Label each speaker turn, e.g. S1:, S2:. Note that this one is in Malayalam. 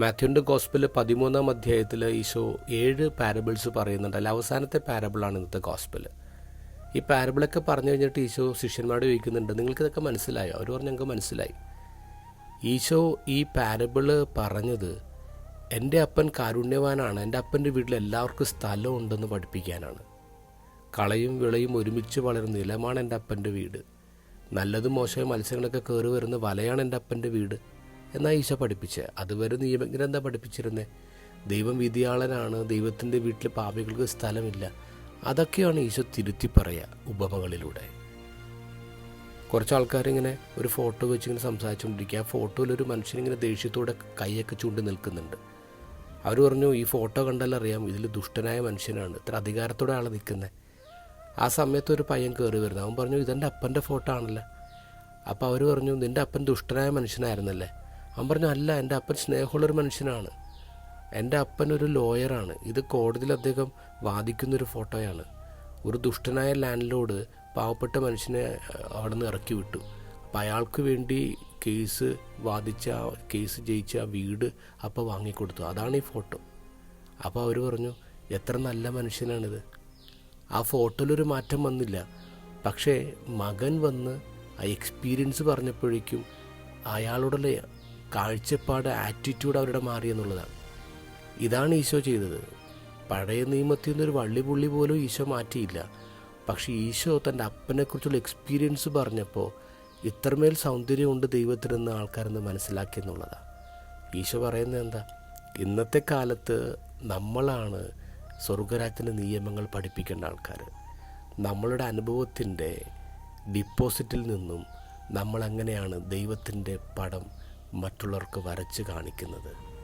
S1: മാത്യുവിന്റെ ഗോസ്പിൽ പതിമൂന്നാം അധ്യായത്തിൽ ഈശോ ഏഴ് പാരബിൾസ് പറയുന്നുണ്ട്. അല്ല അവസാനത്തെ പാരബിളാണ് ഇന്നത്തെ ഗോസ്പിൽ ഈ പാരബിളൊക്കെ പറഞ്ഞു കഴിഞ്ഞിട്ട് ഈശോ ശിഷ്യന്മാരോട് ചോദിക്കുന്നുണ്ട് നിങ്ങൾക്കിതൊക്കെ മനസ്സിലായോ? അവർ പറഞ്ഞു ഞങ്ങൾക്ക് മനസ്സിലായി. ഈശോ ഈ പാരബിൾ പറഞ്ഞത് എന്റെ അപ്പൻ കാരുണ്യവാനാണ്. എന്റെ അപ്പന്റെ വീട്ടിൽ എല്ലാവർക്കും സ്ഥലം ഉണ്ടെന്ന് പഠിപ്പിക്കാനാണ്. കളയും വിളയും ഒരുമിച്ച് വളരുന്ന നിലമാണ് എന്റെ അപ്പന്റെ വീട്. നല്ലതും മോശമായ മത്സ്യങ്ങളൊക്കെ കയറി വരുന്ന വലയാണ് എന്റെ അപ്പന്റെ വീട്. എന്നാ ഈശോ പഠിപ്പിച്ച്? അതുവരെ നിയമജ്ഞൻ എന്താ പഠിപ്പിച്ചിരുന്നത് ദൈവം വിധിയാളനാണ്. ദൈവത്തിന്റെ വീട്ടിൽ പാപികൾക്ക് സ്ഥലമില്ല. അതൊക്കെയാണ് ഈശോ തിരുത്തി പറയുക ഉപമകളിലൂടെ. കുറച്ച് ആൾക്കാരിങ്ങനെ ഒരു ഫോട്ടോ വെച്ചിങ്ങനെ സംസാരിച്ചുകൊണ്ടിരിക്കുക ആ ഫോട്ടോയിൽ ഒരു മനുഷ്യനിങ്ങനെ ദേഷ്യത്തോടെ കൈയൊക്കെ ചൂണ്ടി നിൽക്കുന്നുണ്ട്. അവർ പറഞ്ഞു ഈ ഫോട്ടോ കണ്ടാൽ അറിയാം ഇതിൽ ദുഷ്ടനായ മനുഷ്യനാണ്. ഇത്ര അധികാരത്തോടെ ആൾ നിൽക്കുന്നത് ആ സമയത്ത് ഒരു പയ്യൻ കയറി വരുന്നത് അവൻ പറഞ്ഞു ഇതെന്റെ അപ്പന്റെ ഫോട്ടോ ആണല്ലോ? അപ്പോൾ അവർ പറഞ്ഞു നിന്റെ അപ്പൻ ദുഷ്ടനായ മനുഷ്യനായിരുന്നല്ലേ? അവൻ പറഞ്ഞു അല്ല എന്റെ അപ്പൻ സ്നേഹമുള്ളൊരു മനുഷ്യനാണ്. എന്റെ അപ്പൻ ഒരു ലോയറാണ്. ഇത് കോടതിയിൽ അദ്ദേഹം വാദിക്കുന്നൊരു ഫോട്ടോയാണ്. ഒരു ദുഷ്ടനായ ലാൻഡ് ലോഡ് പാവപ്പെട്ട മനുഷ്യനെ അവിടെ നിന്ന് ഇറക്കി വിട്ടു. അപ്പം അയാൾക്ക് വേണ്ടി കേസ് വാദിച്ച കേസ് ജയിച്ച ആ വീട് അപ്പോൾ വാങ്ങിക്കൊടുത്തു. അതാണ് ഈ ഫോട്ടോ. അപ്പോൾ അവർ പറഞ്ഞു എത്ര നല്ല മനുഷ്യനാണിത്. ആ ഫോട്ടോയിലൊരു മാറ്റം വന്നില്ല. പക്ഷേ മകൻ വന്ന് ആ എക്സ്പീരിയൻസ് പറഞ്ഞപ്പോഴേക്കും അയാളുടെ കാഴ്ചപ്പാട് ആറ്റിറ്റ്യൂഡ് അവരുടെ മാറി എന്നുള്ളതാണ്. ഇതാണ് ഈശോ ചെയ്തത്. പഴയ നിയമത്തിൽ നിന്നൊരു വള്ളിപുള്ളി പോലും ഈശോ മാറ്റിയില്ല. പക്ഷേ ഈശോ തന്റെ അപ്പനെക്കുറിച്ചുള്ള എക്സ്പീരിയൻസ് പറഞ്ഞപ്പോൾ ഇത്രമേൽ സൗന്ദര്യമുണ്ട് ദൈവത്തിനെന്ന് ആൾക്കാരെന്ന് മനസ്സിലാക്കി എന്നുള്ളതാണ് ഈശോ പറയുന്നത് എന്താ? ഇന്നത്തെ കാലത്ത് നമ്മളാണ് സ്വർഗരാജ്യത്തിന്റെ നിയമങ്ങൾ പഠിപ്പിക്കേണ്ട ആൾക്കാർ നമ്മളുടെ അനുഭവത്തിന്റെ ഡിപ്പോസിറ്റിൽ നിന്നും നമ്മൾ എങ്ങനെയാണ് ദൈവത്തിന്റെ പടം മറ്റുള്ളവർക്ക് വരച്ച് കാണിക്കുന്നത്.